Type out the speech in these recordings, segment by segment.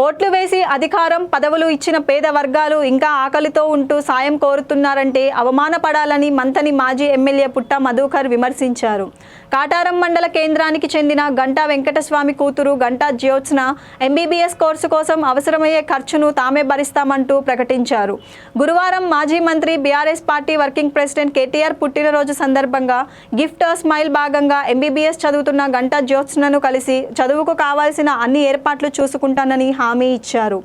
ఓట్లు వేసి అధికారం పదవులు ఇచ్చిన పేద వర్గాలు ఇంకా ఆకలితో ఉంటూ సాయం కోరుతున్నారంటే అవమానపడాలని మంతని మాజీ ఎమ్మెల్యే పుట్ట మధుకర్ విమర్శించారు. కాటారం మండల కేంద్రానికి చెందిన గంటా వెంకటస్వామి కూతురు గంటా జ్యోత్స్న ఎంబీబీఎస్ కోర్సు కోసం అవసరమయ్యే ఖర్చును తామే భరిస్తామంటూ ప్రకటించారు. గురువారం మాజీ మంత్రి BRS party working president KTR పుట్టినరోజు సందర్భంగా గిఫ్ట్ స్మైల్ భాగంగా ఎంబీబీఎస్ చదువుతున్న గంటా జ్యోత్స్నను కలిసి చదువుకు కావాల్సిన అన్ని ఏర్పాట్లు చూసుకుంటానని హామీ ఇచ్చారు.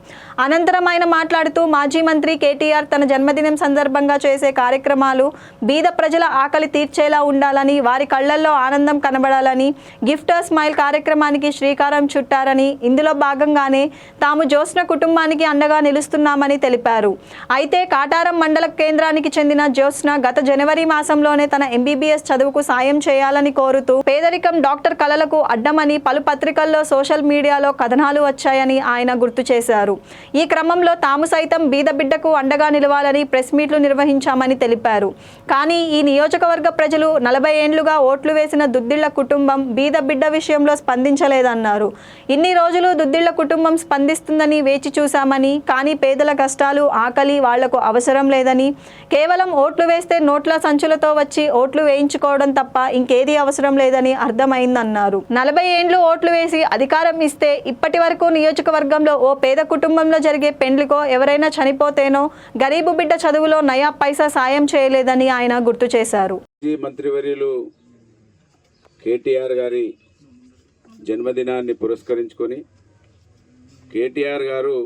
అనంతరం ఆయన మాట్లాడుతూ మాజీ మంత్రి కేటీఆర్ తన జన్మదినం సందర్భంగా చేసే కార్యక్రమాలు బీద ప్రజల ఆకలి తీర్చేలా ఉండాలని వారి కళ్ళల్లో ఆనందం కనబడాలని గిఫ్ట్ స్మైల్ కార్యక్రమానికి శ్రీకారం చుట్టారని ఇందులో భాగంగానే తాము జ్యోత్స్న కుటుంబానికి అండగా నిలుస్తున్నామని తెలిపారు. అయితే కాటారం మండల కేంద్రానికి చెందిన జ్యోత్స్న గత జనవరి మాసంలోనే తన ఎంబీబీఎస్ చదువుకు సాయం చేయాలని కోరుతూ పేదరికం డాక్టర్ కళలకు అడ్డమని పలు పత్రికల్లో సోషల్ మీడియాలో కథనాలు వచ్చాయని ఆయన గుర్తు చేశారు. ఈ క్రమంలో తాము సైతం బీద బిడ్డకు అండగా నిలవాలని ప్రెస్ మీట్లు నిర్వహించామని తెలిపారు. కానీ ఈ నియోజకవర్గ ప్రజలు నలభై ఏండ్లుగా ఓట్లు వేసిన దుద్దిళ్ళ కుటుంబం బీద బిడ్డ విషయంలో స్పందించలేదన్నారు. ఇన్ని రోజులు దుద్దిళ్ళ కుటుంబం స్పందిస్తుందని వేచి చూశామని కానీ పేదల కష్టాలు ఆకలి వాళ్ళకు అవసరం లేదని కేవలం ఓట్లు వేస్తే నోట్ల సంచులతో వచ్చి ఓట్లు వేయించుకోవడం తప్ప ఇంకేది అవసరం లేదని అర్థమైందన్నారు. నలభై ఏండ్లు ఓట్లు వేసి అధికారం ఇస్తే ఇప్పటి వరకు నియోజకవర్గంలో ఓ పేద కుటుంబంలో జరిగే పెండ్లికో ఎవరైనా చనిపోతేనో గరీబు బిడ్డ చదువులో నయా పైసా సాయం చేయలేదని ఆయన గుర్తు చేశారు. మంత్రివర్యులు కేటీఆర్ గారి జన్మదినాన్ని పురస్కరించుకొని కేటీఆర్ గారు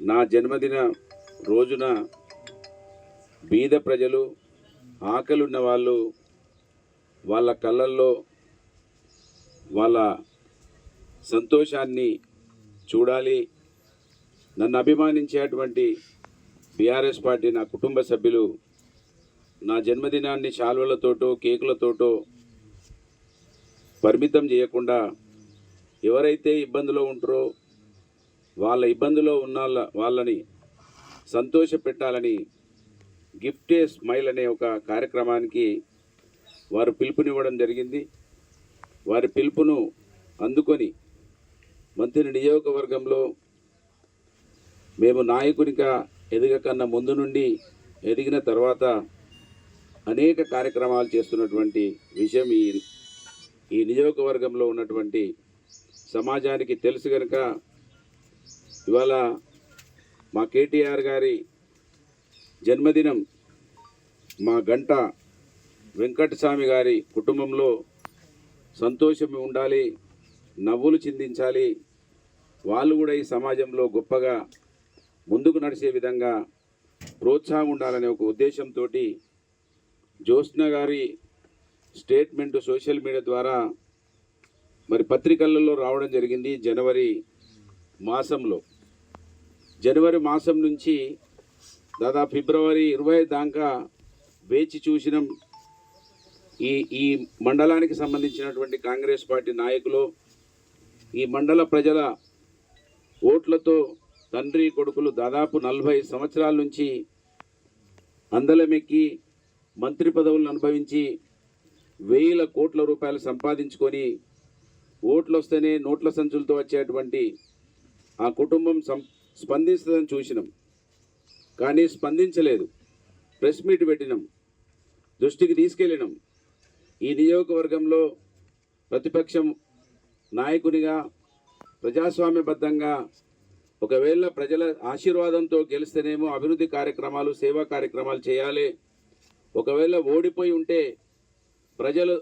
నా జన్మదిన రోజున బీద ప్రజలు ఆకలి ఉన్న వాళ్ళు వాళ్ళ కళ్ళల్లో వాళ్ళ సంతోషాన్ని చూడాలి. నన్ను అభిమానించేటువంటి బీఆర్ఎస్ పార్టీ నా కుటుంబ సభ్యులు నా జన్మదినాన్ని శాల్వలతోటో కేకులతోటో పరిమితం చేయకుండా ఎవరైతే ఇబ్బందిలో ఉంటారో వాళ్ళ ఇబ్బందిలో ఉన్న వాళ్ళ- వాళ్ళని సంతోష పెట్టాలని గిఫ్టే స్మైల్ అనే ఒక కార్యక్రమానికి వారు పిలుపునివ్వడం జరిగింది. వారి పిలుపును అందుకొని మంత్రి నియోజకవర్గంలో మేము నాయకునిగా ఎదగకన్నా ముందు నుండి ఎదిగిన తర్వాత అనేక కార్యక్రమాలు చేస్తున్నటువంటి విషయం ఈ ఈ నియోజకవర్గంలో ఉన్నటువంటి సమాజానికి తెలుసు కనుక ఇవాళ మా కేటీఆర్ గారి జన్మదినం మా గంట వెంకటస్వామి గారి కుటుంబంలో సంతోషం ఉండాలి నవ్వులు చిందించాలి వాళ్ళు కూడా ఈ సమాజంలో గొప్పగా ముందుకు నడిచే విధంగా ప్రోత్సాహం ఉండాలనే ఒక ఉద్దేశంతో జ్యోత్స్న గారి స్టేట్మెంట్ సోషల్ మీడియా ద్వారా మరి పత్రికలలో రావడం జరిగింది జనవరి మాసంలో. జనవరి మాసం నుంచి దాదాపు ఫిబ్రవరి ఇరవై దాకా వేచి చూసిన. ఈ ఈ మండలానికి సంబంధించినటువంటి కాంగ్రెస్ పార్టీ నాయకులు ఈ మండల ప్రజల ఓట్లతో తండ్రి కొడుకులు దాదాపు నలభై సంవత్సరాల నుంచి అందలమెక్కి మంత్రి పదవులను అనుభవించి వేల కోట్ల రూపాయలు సంపాదించుకొని ఓట్లు వస్తేనే నోట్ల సంచులతో వచ్చేటువంటి ఆ కుటుంబం సం స్పందిస్తుందని చూసినాం. కానీ స్పందించలేదు. ప్రెస్ మీట్ పెట్టినాం. దృష్టికి తీసుకెళ్ళినాం. ఈ నియోజకవర్గంలో ప్రతిపక్షం నాయకునిగా ప్రజాస్వామ్యబద్ధంగా ఒకవేళ ప్రజల ఆశీర్వాదంతో గెలిస్తేనేమో అభివృద్ధి కార్యక్రమాలు సేవా కార్యక్రమాలు చేయాలి. ఒకవేళ ఓడిపోయి ఉంటే ప్రజలు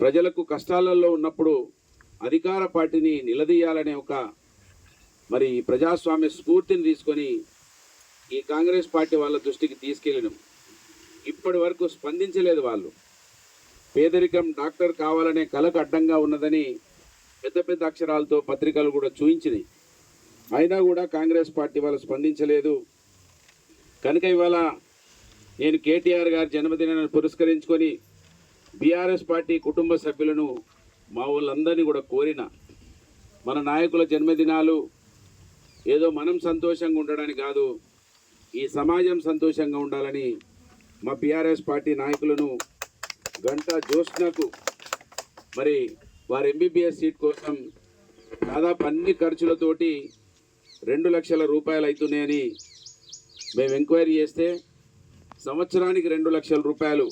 ప్రజలకు కష్టాలలో ఉన్నప్పుడు అధికార పార్టీని నిలదీయాలనే ఒక మరి ప్రజాస్వామ్య స్ఫూర్తిని తీసుకొని ఈ కాంగ్రెస్ పార్టీ వాళ్ళ దృష్టికి తీసుకెళ్ళడం ఇప్పటి వరకు స్పందించలేదు వాళ్ళు. పేదరికం డాక్టర్ కావాలనే కలకు అడ్డంగా ఉన్నదని పెద్ద పెద్ద అక్షరాలతో పత్రికలు కూడా చూయించినాయి. అయినా కూడా కాంగ్రెస్ పార్టీ వాళ్ళు స్పందించలేదు. కనుక ఇవాళ నేను కేటీఆర్ గారి జన్మదినాన్ని పురస్కరించుకొని బీఆర్ఎస్ పార్టీ కుటుంబ సభ్యులను మా వాళ్ళందరినీ కూడా కోరిన మన నాయకుల జన్మదినాలు ఏదో మనం సంతోషంగా ఉండడానికి కాదు ఈ సమాజం సంతోషంగా ఉండాలని మా బీఆర్ఎస్ పార్టీ నాయకులను గంటా జోష్నకు మరి వారు ఎంబీబీఎస్ సీట్ కోసం దాదాపు అన్ని ఖర్చులతోటి రెండు లక్షల రూపాయలు అవుతున్నాయని మేము ఎంక్వైరీ చేస్తే సంవత్సరానికి రెండు లక్షల రూపాయలు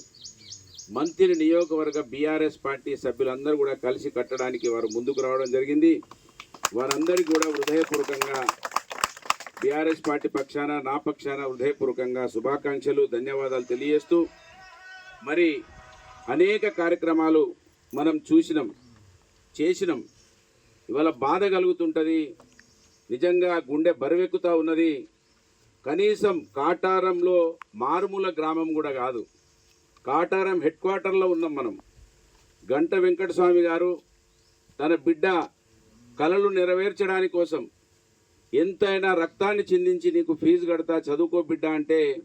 మంత్రి నియోజకవర్గ బీఆర్ఎస్ పార్టీ సభ్యులందరూ కూడా కలిసి కట్టడానికి వారు ముందుకు రావడం జరిగింది. వారందరికీ కూడా హృదయపూర్వకంగా బీఆర్ఎస్ పార్టీ పక్షాన నా పక్షాన హృదయపూర్వకంగా శుభాకాంక్షలు ధన్యవాదాలు తెలియజేస్తూ మరి అనేక కార్యక్రమాలు మనం చూసినాం. చేసినాం. ఇవాళ బాధ కలుగుతుంటుంది. నిజంగా గుండె బరువెక్కుతా ఉన్నది. కనీసం కాటారంలో మారుమూల గ్రామం కూడా కాదు. కాటారం హెడ్ క్వార్టర్లో ఉన్నాం మనం. గంట వెంకటస్వామి గారు తన బిడ్డ కలలు నెరవేర్చడానికి కోసం ఎంతైనా రక్తాన్ని చిందించి నీకు ఫీజు కడతా చదువుకో బిడ్డ అంటే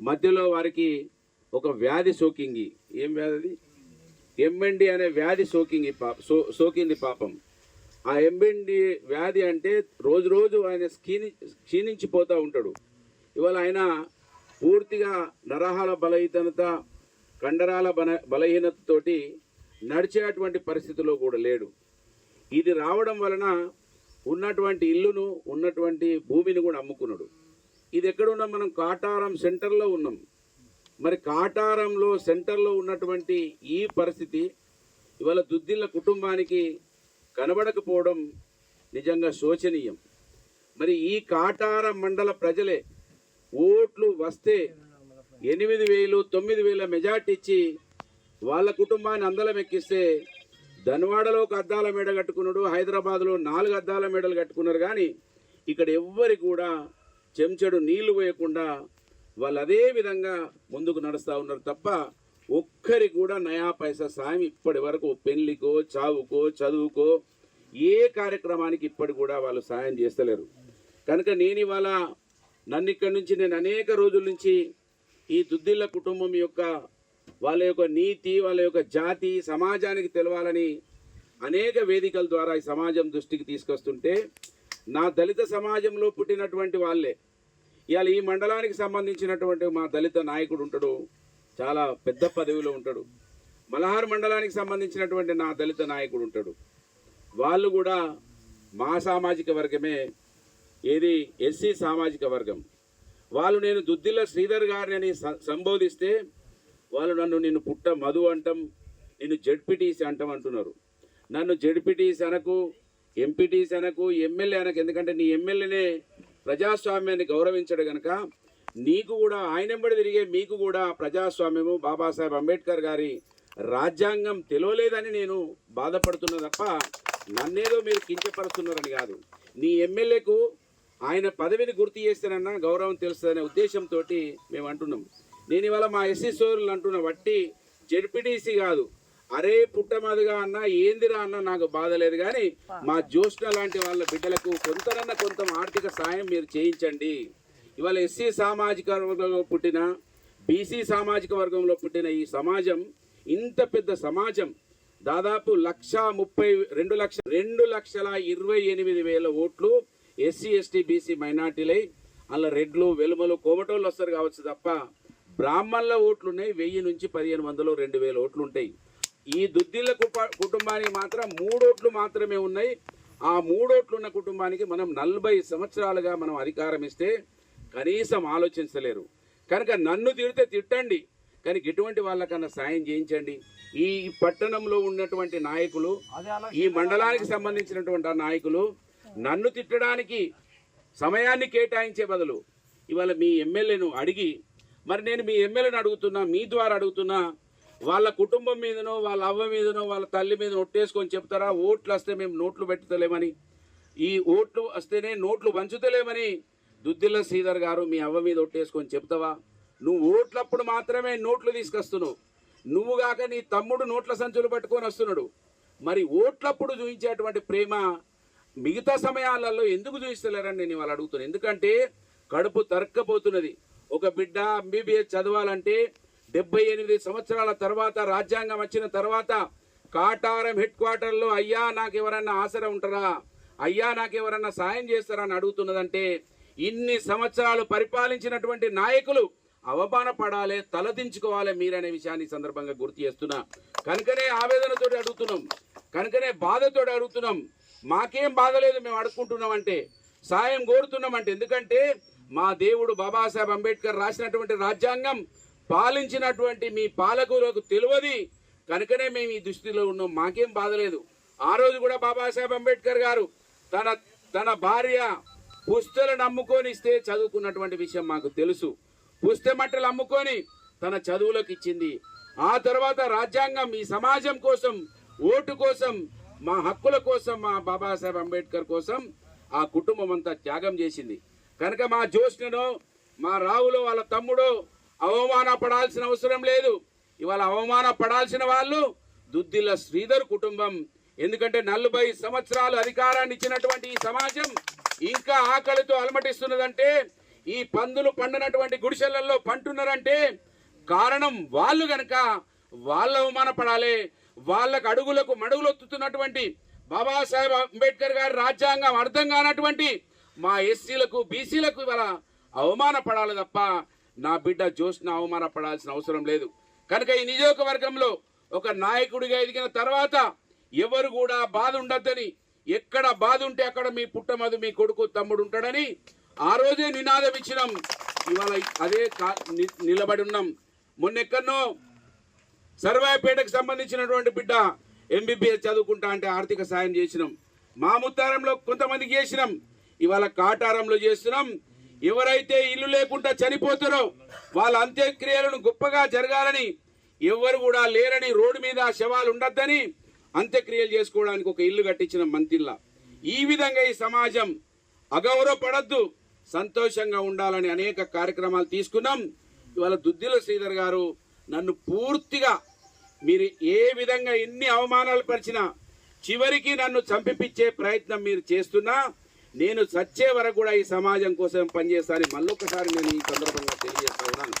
మధ్యలో వారికి ఒక వ్యాధి సోకింది. ఏం వ్యాధి ఎంఎండి అనే వ్యాధి సోకింది పాప సో సోకింది పాపం. ఆ ఎంఎండి వ్యాధి అంటే రోజు రోజు ఆయన క్షీణి క్షీణించిపోతూ ఉంటాడు. ఇవాళ ఆయన పూర్తిగా నరహాల బలహీనత కండరాల బల బలహీనతతోటి నడిచేటువంటి పరిస్థితిలో కూడా లేడు. ఇది రావడం వలన ఉన్నటువంటి ఇల్లును ఉన్నటువంటి భూమిని కూడా అమ్ముకున్నాడు. ఇది ఎక్కడున్నాం మనం? కాటారం సెంటర్లో ఉన్నాం. మరి కాటారంలో సెంటర్లో ఉన్నటువంటి ఈ పరిస్థితి ఇవాళ దుద్దిల్ల కుటుంబానికి కనబడకపోవడం నిజంగా శోచనీయం. మరి ఈ కాటారం మండల ప్రజలే ఓట్లు వస్తే ఎనిమిది వేలు తొమ్మిది వేల మెజార్టీ ఇచ్చి వాళ్ళ కుటుంబాన్ని అందలం ఎక్కిస్తే ధన్వాడలో ఒక అద్దాల మేడ కట్టుకున్నాడు హైదరాబాద్లో నాలుగు అద్దాల మేడలు కట్టుకున్నారు. కానీ ఇక్కడ ఎవ్వరి కూడా చెంచడు నీళ్ళు పోయకుండా వాళ్ళు అదే విధంగా ముందుకు నడుస్తూ ఉన్నారు తప్ప ఒక్కరి కూడా నయా పైసా సాయం ఇప్పటి వరకు పెళ్ళికో చావుకో చదువుకో ఏ కార్యక్రమానికి ఇప్పటి కూడా వాళ్ళు సాయం చేస్తలేరు. కనుక నేను ఇవాళ నన్ను ఇక్కడి నుంచి నేను అనేక రోజుల నుంచి ఈ దుద్దిళ్ళ కుటుంబం యొక్క వాళ్ళ యొక్క నీతి వాళ్ళ యొక్క జాతి సమాజానికి తెలవాలని అనేక వేదికల ద్వారా ఈ సమాజం దృష్టికి తీసుకొస్తుంటే నా దళిత సమాజంలో పుట్టినటువంటి వాళ్ళే ఇవాళ ఈ మండలానికి సంబంధించినటువంటి మా దళిత నాయకుడు ఉంటాడు చాలా పెద్ద పదవిలో ఉంటాడు. మలహార్ మండలానికి సంబంధించినటువంటి నా దళిత నాయకుడు ఉంటాడు. వాళ్ళు కూడా మా సామాజిక వర్గమే ఏది ఎస్సీ సామాజిక వర్గం. వాళ్ళు నేను దుద్దిల్ల శ్రీధర్ గారిని అని సంబోధిస్తే వాళ్ళు నన్ను నిన్ను పుట్ట మధు అంటాం నిన్ను జడ్పీటీసీ అంటాం అంటున్నారు. నన్ను జడ్పీటీసీ అనకు ఎంపీటీసీ అనకు ఎమ్మెల్యే అనకు ఎందుకంటే నీ ఎమ్మెల్యేనే ప్రజాస్వామ్యాన్ని గౌరవించడు గనక నీకు కూడా ఆయనంబడి తిరిగే మీకు కూడా ప్రజాస్వామ్యము బాబాసాహెబ్ అంబేద్కర్ గారి రాజ్యాంగం తెలియలేదని నేను బాధపడుతున్నా తప్ప నన్నేదో మీరు కించపరుస్తున్నారని కాదు. నీ ఎమ్మెల్యేకు ఆయన పదవిని గుర్తు చేస్తానన్నా గౌరవం తెలుస్తుందనే ఉద్దేశంతో మేము అంటున్నాం నేను ఇవాళ మా ఎస్సీ సోదరులు అంటున్న వట్టి జడ్పీటీసీ కాదు అరే పుట్టమదిగా అన్న ఏందిరా అన్న నాకు బాధ లేదు కానీ మా జ్యోష్ణ లాంటి వాళ్ళ బిడ్డలకు కొంతనన్నా కొంత ఆర్థిక సాయం మీరు చేయించండి. ఇవాళ ఎస్సీ సామాజిక వర్గంలో పుట్టిన బీసీ సామాజిక వర్గంలో పుట్టిన ఈ సమాజం ఇంత పెద్ద సమాజం దాదాపు లక్ష ముప్పై రెండు లక్ష రెండు లక్షల ఇరవై ఎనిమిది వేల ఓట్లు ఎస్సీ ఎస్టీ బీసీ మైనార్టీలై. అలా రెడ్లు వెలుమలు కోమటోళ్ళు వస్తారు కావచ్చు తప్ప బ్రాహ్మణుల ఓట్లు ఉన్నాయి వెయ్యి నుంచి పదిహేను వందలు రెండు వేల ఓట్లు ఉంటాయి ఈ కుప కుటుంబానికి మాత్రం మూడోట్లు మాత్రమే ఉన్నాయి. ఆ మూడోట్లు ఉన్న కుటుంబానికి మనం నలభై సంవత్సరాలుగా మనం అధికారం ఇస్తే కనీసం ఆలోచించలేరు. కనుక నన్ను తిడితే తిట్టండి. కానీ ఇటువంటి వాళ్ళకన్నా సాయం చేయించండి. ఈ పట్టణంలో ఉన్నటువంటి నాయకులు ఈ మండలానికి సంబంధించినటువంటి ఆ నాయకులు నన్ను తిట్టడానికి సమయాన్ని కేటాయించే బదులు ఇవాళ మీ ఎమ్మెల్యేను అడిగి మరి నేను మీ ఎమ్మెల్యేను అడుగుతున్నా మీ ద్వారా అడుగుతున్నా వాళ్ళ కుటుంబం మీదనో వాళ్ళ అవ్వ మీదనో వాళ్ళ తల్లి మీద ఒట్టేసుకొని చెప్తారా? ఓట్లు వస్తే మేము నోట్లు పెట్టుతలేమని. ఈ ఓట్లు వస్తేనే నోట్లు పంచుతలేమని. దుద్దిల్ల శ్రీధర్ గారు మీ అవ్వ మీద ఒట్టేసుకొని చెప్తావా? నువ్వు ఓట్లప్పుడు మాత్రమే నోట్లు తీసుకొస్తున్నావు. నువ్వు కాక నీ తమ్ముడు నోట్ల సంచులు పట్టుకొని వస్తున్నాడు. మరి ఓట్లప్పుడు చూపించేటువంటి ప్రేమ మిగతా సమయాలలో ఎందుకు చూపిస్తలేరని నేను వాళ్ళు అడుగుతున్నాను ఎందుకంటే కడుపు తరక్కపోతున్నది. ఒక బిడ్డ ఎంబీబీఎస్ చదవాలంటే డెబ్బై ఎనిమిది సంవత్సరాల తర్వాత రాజ్యాంగం వచ్చిన తర్వాత కాటారం హెడ్ క్వార్టర్లో అయ్యా నాకు ఎవరన్నా ఆసరా ఉంటారా? అయ్యా నాకు ఎవరన్నా సాయం చేస్తారా అని అడుగుతున్నదంటే ఇన్ని సంవత్సరాలు పరిపాలించినటువంటి నాయకులు అవమానపడాలి తలదించుకోవాలి మీరనే విషయాన్ని సందర్భంగా గుర్తు చేస్తున్నా. కనుకనే ఆవేదనతో అడుగుతున్నాం. కనుకనే బాధతో అడుగుతున్నాం. మాకేం బాధ లేదు మేము అడుక్కుంటున్నామంటే సాయం కోరుతున్నామంటే. ఎందుకంటే మా దేవుడు బాబాసాహెబ్ అంబేద్కర్ రాసినటువంటి రాజ్యాంగం పాలించినటువంటి మీ పాలకులకు తెలియదు. కనుకనే మేము ఈ దుస్థితిలో ఉన్నాం. మాకేం బాధలేదు ఆ రోజు కూడా బాబాసాహెబ్ అంబేద్కర్ గారు తన తన భార్య పుస్తలు నమ్ముకొనిస్తే చదువుకున్నటువంటి విషయం మాకు తెలుసు. పుస్తమట్టలు అమ్ముకొని తన చదువులకు ఇచ్చింది. ఆ తర్వాత రాజ్యాంగం ఈ సమాజం కోసం ఓటు కోసం మా హక్కుల కోసం మా బాబాసాహెబ్ అంబేద్కర్ కోసం ఆ కుటుంబం అంతా త్యాగం చేసింది. కనుక మా జ్యోష్ణను మా రావులో వాళ్ళ తమ్ముడు అవమాన పడాల్సిన అవసరం లేదు. ఇవాళ అవమాన పడాల్సిన వాళ్ళు దుద్దిల్ల శ్రీధర్ కుటుంబం. ఎందుకంటే నలభై సంవత్సరాలు అధికారాన్ని ఇచ్చినటువంటి ఈ సమాజం ఇంకా ఆకలితో అలమటిస్తున్నదంటే ఈ పందులు పండినటువంటి గుడిసెలలో పంటున్నారంటే కారణం వాళ్ళు గనక వాళ్ళ అవమానపడాలి. వాళ్ళకు అడుగులకు మడుగులొత్తుతున్నటువంటి బాబాసాహెబ్ అంబేద్కర్ గారి రాజ్యాంగం అర్థం కానటువంటి మా ఎస్సీలకు బీసీలకు ఇవాళ అవమానపడాలి తప్ప నా బిడ్డ జోష్న అవమానపడాల్సిన అవసరం లేదు. కనుక ఈ నియోజకవర్గంలో ఒక నాయకుడిగా ఎదిగిన తర్వాత ఎవరు కూడా బాధ ఉండద్దని ఎక్కడ బాధ ఉంటే అక్కడ మీ పుట్టమదు మీ కొడుకు తమ్ముడు ఉంటాడని ఆ రోజే నినాదం ఇచ్చినాం. ఇవాళ అదే కా- ని- నిలబడి ఉన్నాం. మొన్నెక్కడనో సర్వాయిపేటకు సంబంధించినటువంటి బిడ్డ ఎంబీబీఎస్ చదువుకుంటా అంటే ఆర్థిక సాయం చేసినాం. మా ముత్తారంలో కొంతమందికి చేసినాం. ఇవాళ కాటారంలో చేస్తున్నాం. ఎవరైతే ఇల్లు లేకుండా చనిపోతారో వాళ్ళ అంత్యక్రియలను గొప్పగా జరగాలని ఎవరు కూడా లేరని రోడ్డు మీద శవాలు ఉండొద్దని అంత్యక్రియలు చేసుకోవడానికి ఒక ఇల్లు కట్టించిన మంతిల్లా ఈ విధంగా ఈ సమాజం అగౌరవపడద్దు సంతోషంగా ఉండాలని అనేక కార్యక్రమాలు తీసుకున్నాం. ఇవాళ దుద్దిల శ్రీధర్ గారు నన్ను పూర్తిగా మీరు ఏ విధంగా ఎన్ని అవమానాలు పరిచినా చివరికి నన్ను చంపిపించే ప్రయత్నం మీరు చేస్తున్నా నేను చచ్చే వరకు కూడా ఈ సమాజం కోసం పనిచేస్తానని మళ్ళొకసారి నేను ఈ సందర్భంగా తెలియజేస్తా ఉన్నాను.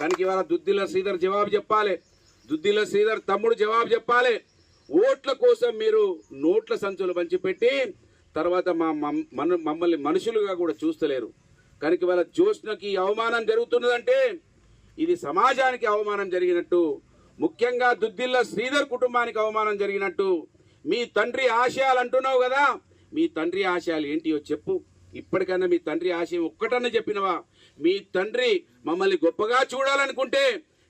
కనుక ఇవాళ దుద్దిల శ్రీధర్ జవాబు చెప్పాలి. దుద్దిల శ్రీధర్ తమ్ముడు జవాబు చెప్పాలి. ఓట్ల కోసం మీరు నోట్ల సంచులు పంచిపెట్టి తర్వాత మా మమ్- మన మమ్మల్ని మనుషులుగా కూడా చూస్తలేరు. కనుక ఇవాళ జ్యోత్స్నకి అవమానం జరుగుతున్నదంటే ఇది సమాజానికి అవమానం జరిగినట్టు ముఖ్యంగా దుద్దిల్ల శ్రీధర్ కుటుంబానికి అవమానం జరిగినట్టు మీ తండ్రి ఆశయాలు అంటున్నావు కదా మీ తండ్రి ఆశయాలు ఏంటియో చెప్పు. ఇప్పటికన్నా మీ తండ్రి ఆశయం ఒక్కటన్నా చెప్పినవా? మీ తండ్రి మమ్మల్ని గొప్పగా చూడాలనుకుంటే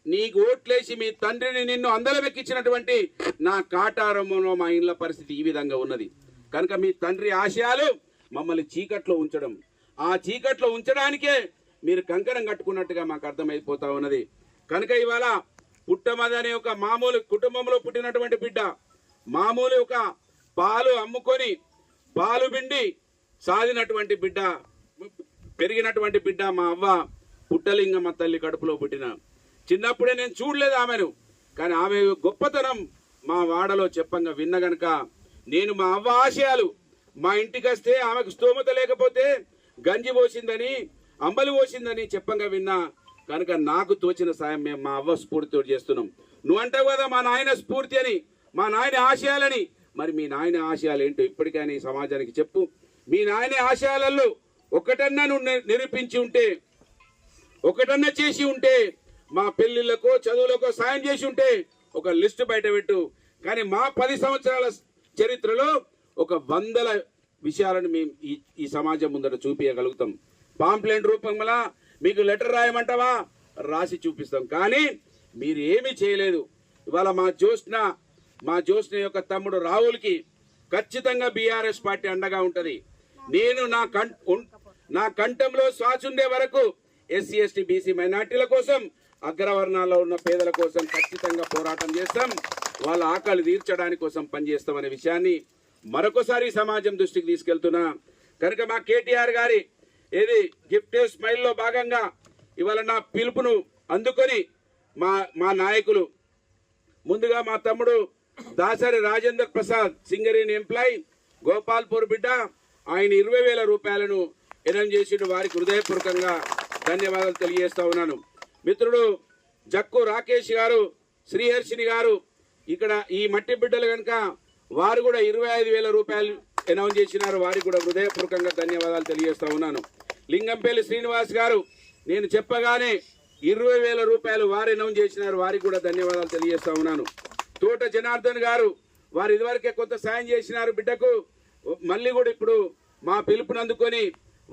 నీకు ఓట్లేసి మీ తండ్రిని నిన్ను అందలమెక్కించినటువంటి నా కాటారంభంలో మా ఇండ్ల పరిస్థితి ఈ విధంగా ఉన్నది. కనుక మీ తండ్రి ఆశయాలు మమ్మల్ని చీకట్లో ఉంచడం. ఆ చీకట్లో ఉంచడానికే మీరు కంకణం కట్టుకున్నట్టుగా మాకు అర్థమైపోతా ఉన్నది. కనుక ఇవాళ పుట్టమది అనే ఒక మామూలు కుటుంబంలో పుట్టినటువంటి బిడ్డ మామూలు ఒక పాలు అమ్ముకొని పాలు పిండి సాధినటువంటి బిడ్డ పెరిగినటువంటి బిడ్డ మా అవ్వ పుట్టలింగమ్మ తల్లి కడుపులో పుట్టిన. చిన్నప్పుడే నేను చూడలేదు ఆమెను కానీ ఆమె గొప్పతనం మా వాడలో చెప్పంగా విన్న గనక నేను మా అవ్వ ఆశయాలు మా ఇంటికి వస్తే ఆమెకు స్తోమత లేకపోతే గంజి పోసిందని అంబలి పోసిందని చెప్పంగా విన్నా. కనుక నాకు తోచిన సాయం మేము మా అవ్వ స్ఫూర్తితో చేస్తున్నాం. నువ్వు అంటావు కదా మా నాయన స్ఫూర్తి అని మా నాయన ఆశయాలని మరి మీ నాయన ఆశయాలు ఏంటో ఇప్పటికైనా ఈ సమాజానికి చెప్పు. మీ నాయన ఆశయాలలో ఒకటన్నా నువ్వు నిరూపించి ఉంటే ఒకటన్నా చేసి ఉంటే మా పెళ్ళిళ్ళకో చదువులకో సాయం చేసి ఉంటే ఒక లిస్టు బయట పెట్టు. కానీ మా పది సంవత్సరాల చరిత్రలో ఒక వందల విషయాలను మేము ఈ ఈ సమాజం ముందర చూపించగలుగుతాం పాంప్లెంట్ రూపంలో మీకు లెటర్ రాయమంటావా? రాసి చూపిస్తాం. కానీ మీరు ఏమీ చేయలేదు. ఇవాళ మా జ్యోత్స్న మా జ్యోత్స్న యొక్క తమ్ముడు రాహుల్కి ఖచ్చితంగా బీఆర్ఎస్ పార్టీ అండగా ఉంటుంది. నేను నా కం నా కంఠంలో శ్వాస ఉండే వరకు ఎస్సీ ఎస్టీ బీసీ మైనార్టీల కోసం అగ్రవర్ణాల్లో ఉన్న పేదల కోసం ఖచ్చితంగా పోరాటం చేస్తాం. వాళ్ళ ఆకలి తీర్చడానికి కోసం పనిచేస్తామనే విషయాన్ని మరొకసారి సమాజం దృష్టికి తీసుకెళ్తున్నా. కనుక మా కేటీఆర్ గారి ఏది గిఫ్ట్ స్మైల్లో భాగంగా ఇవాళ నా పిలుపును అందుకొని మా మా నాయకులు ముందుగా మా తమ్ముడు దాసరి రాజేందర్ ప్రసాద్ సింగరేణి ఎంప్లాయ్ గోపాల్పూర్ బిడ్డ ఆయన ఇరవై వేల రూపాయలను ఎనం చేసిన వారికి హృదయపూర్వకంగా ధన్యవాదాలు తెలియజేస్తా ఉన్నాను. మిత్రుడు జక్కు రాకేష్ గారు శ్రీహర్షిని గారు ఇక్కడ ఈ మట్టి బిడ్డలు కనుక వారు కూడా ఇరవై ఐదు వేల రూపాయలు అనౌన్స్ చేసినారు వారికి కూడా హృదయపూర్వకంగా ధన్యవాదాలు తెలియజేస్తా ఉన్నాను. లింగంపల్లి శ్రీనివాస్ గారు నేను చెప్పగానే ఇరవై వేల రూపాయలు వారు అనౌన్స్ చేసినారు వారికి కూడా ధన్యవాదాలు తెలియజేస్తా ఉన్నాను. తోట జనార్దన్ గారు వారు ఇదివరకే కొంత సాయం చేసినారు బిడ్డకు. మళ్ళీ కూడా ఇప్పుడు మా పిలుపుని అందుకొని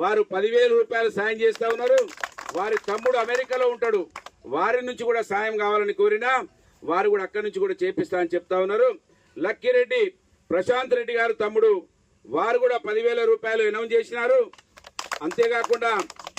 వారు పదివేల రూపాయలు సాయం చేస్తూ ఉన్నారు. వారి తమ్ముడు అమెరికాలో ఉంటాడు. వారి నుంచి కూడా సాయం కావాలని కోరినా వారు కూడా అక్కడి నుంచి కూడా చేపిస్తా అని చెప్తా ఉన్నారు. లక్కిరెడ్డి ప్రశాంత్ రెడ్డి గారు తమ్ముడు వారు కూడా పదివేల రూపాయలు అనౌన్స్ చేసినారు. అంతేకాకుండా